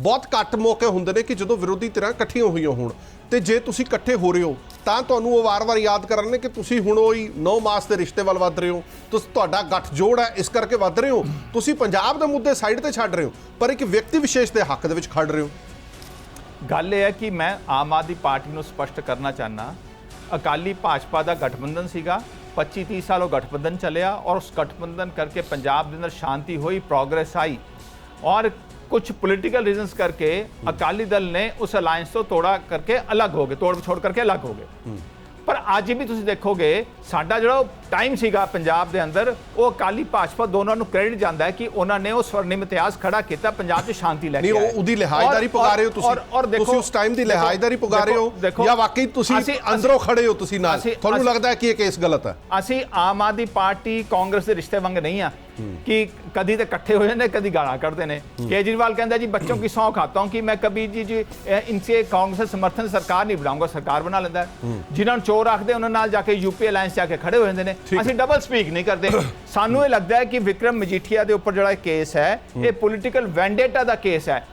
ਬਹੁਤ ਘੱਟ ਮੌਕੇ ਹੁੰਦੇ ਨੇ ਕਿ ਜਦੋਂ ਵਿਰੋਧੀ ਧਿਰਾਂ ਇਕੱਠੀਆਂ ਹੋਈਆਂ ਹੋਣ। ਤੇ ਜੇ ਤੁਸੀਂ ਇਕੱਠੇ ਹੋ ਰਹੇ ਹੋ, ਤਾਂ ਤੁਹਾਨੂੰ ਉਹ ਵਾਰ-ਵਾਰ ਯਾਦ ਕਰਨਗੇ ਕਿ ਤੁਸੀਂ ਹੁਣ ਉਹੀ ਨੌ ਮਾਸ ਦੇ ਰਿਸ਼ਤੇ ਵੱਲ ਵੱਧ ਰਹੇ ਹੋ। ਤੁਸੀਂ, ਤੁਹਾਡਾ ਗੱਠ ਜੋੜ ਹੈ, ਇਸ ਕਰਕੇ ਵੱਧ ਰਹੇ ਹੋ। ਤੁਸੀਂ ਪੰਜਾਬ ਦੇ ਮੁੱਦੇ ਸਾਈਡ ਤੇ ਛੱਡ ਰਹੇ ਹੋ, ਪਰ ਇੱਕ ਵਿਅਕਤੀ ਵਿਸ਼ੇਸ਼ ਦੇ ਹੱਕ ਦੇ ਵਿੱਚ ਖੜ ਰਹੇ ਹੋ। ਗੱਲ ਇਹ ਹੈ ਕਿ ਮੈਂ ਆਮ ਆਦਮੀ ਪਾਰਟੀ ਨੂੰ ਸਪਸ਼ਟ ਕਰਨਾ ਚਾਹਨਾ ਅਕਾਲੀ ਭਾਜਪਾ ਦਾ ਗਠਬੰਧਨ ਸੀਗਾ 25 30 ਸਾਲ ਉਹ ਗਠਬੰਧਨ ਚੱਲਿਆ ਔਰ ਉਸ ਗਠਬੰਧਨ ਕਰਕੇ ਪੰਜਾਬ ਦੇ ਅੰਦਰ ਸ਼ਾਂਤੀ ਹੋਈ ਪ੍ਰੋਗਰੈਸ ਆਈ। ਔਰ ਕੁਝ ਪੋਲੀਟੀਕਲ ਰੀਜ਼ਨਸ ਕਰਕੇ ਅਕਾਲੀ ਦਲ ਨੇ ਉਸ ਅਲਾਈਅੰਸ ਤੋਂ ਤੋੜਾ ਕਰਕੇ ਅਲੱਗ ਹੋ ਗਏ ਤੋੜ ਛੋੜ ਕਰਕੇ ਅਲੱਗ ਹੋ ਗਏ। ਪਰ ਅੱਜ ਵੀ ਤੁਸੀਂ ਦੇਖੋਗੇ ਸਾਡਾ ਜਿਹੜਾ ਟਾਈਮ ਸੀਗਾ ਪੰਜਾਬ ਦੇ ਅੰਦਰ ਉਹ ਅਕਾਲੀ ਭਾਜਪਾ ਦੋਨਾਂ ਨੂੰ ਕ੍ਰੈਡਿਟ ਜਾਂਦਾ ਹੈ ਕਿ ਉਹਨਾਂ ਨੇ ਉਹ ਸਵਰਨਿਮ ਇਤਿਹਾਸ ਖੜਾ ਕੀਤਾ ਪੰਜਾਬ 'ਚ ਸ਼ਾਂਤੀ ਲੈ ਕੇ ਨਹੀਂ ਉਹਦੀ ਲਿਹਾਜ਼ਦਾਰੀ ਪੁਗਾ ਰਹੇ ਹੋ ਤੁਸੀਂ। ਤੁਸੀਂ ਉਸ ਟਾਈਮ ਦੀ ਲਿਹਾਜ਼ਦਾਰੀ ਪੁਗਾ ਰਹੇ ਹੋ। ਜਾਂ ਵਾਕਈ ਤੁਸੀਂ ਅੰਦਰੋਂ ਖੜੇ ਹੋ ਤੁਸੀਂ ਨਾਲ। ਤੁਹਾਨੂੰ ਲੱਗਦਾ ਕਿ ਇਹ ਕੇਸ ਗਲਤ ਹੈ? ਅਸੀਂ ਆਮ ਆਦਮੀ ਪਾਰਟੀ ਕਾਂਗਰਸ ਦੇ ਰਿਸ਼ਤੇ ਵਾਂਗ ਨਹੀਂ ਆ। ਕਿ ਕਦੀ ਤੇ ਇਕੱਠੇ ਹੋ ਜਾਂਦੇ ਕਦੀ ਗਾਲਾਂ ਕੱਢਦੇ ਨੇ। ਕੇਜਰੀਵਾਲ ਕਹਿੰਦਾ ਜੀ ਬੱਚੋਂ ਕੀ ਸੌਂ ਖਾਤਾ ਹਾਂ ਕਿ ਮੈਂ ਕਬੀ ਜੀ ਜੀ ਇਨਸੇ ਕਾਂਗਰਸ ਸਮਰਥਨ ਸਰਕਾਰ ਨਹੀਂ ਬਣਾਉਂਗਾ ਸਰਕਾਰ ਬਣਾ ਲੈਂਦਾ ਜਿਨ੍ਹਾਂ ਨੂੰ ਚੋਰ ਰੱਖਦੇ ਉਹਨਾਂ ਨਾਲ ਜਾ ਕੇ ਯੂਪੀ ਅਲਾਈਅੰਸ ਜਾ ਕੇ ਖੜੇ ਹੋ ਜਾਂਦੇ ਨੇ। ਅਸੀਂ ਡਬਲ ਸਪੀਕ ਨਹੀਂ ਕਰਦੇ। ਸਾਨੂੰ ਇਹ ਲੱਗਦਾ ਹੈ ਕਿ ਵਿਕਰਮ ਮਜੀਠੀਆ ਦੇ ਉੱਪਰ ਜਿਹੜਾ ਕੇਸ ਹੈ ਇਹ ਪੋਲੀਟੀਕਲ ਵੈਂਡੇਟਾ ਦਾ ਕੇਸ ਹੈ।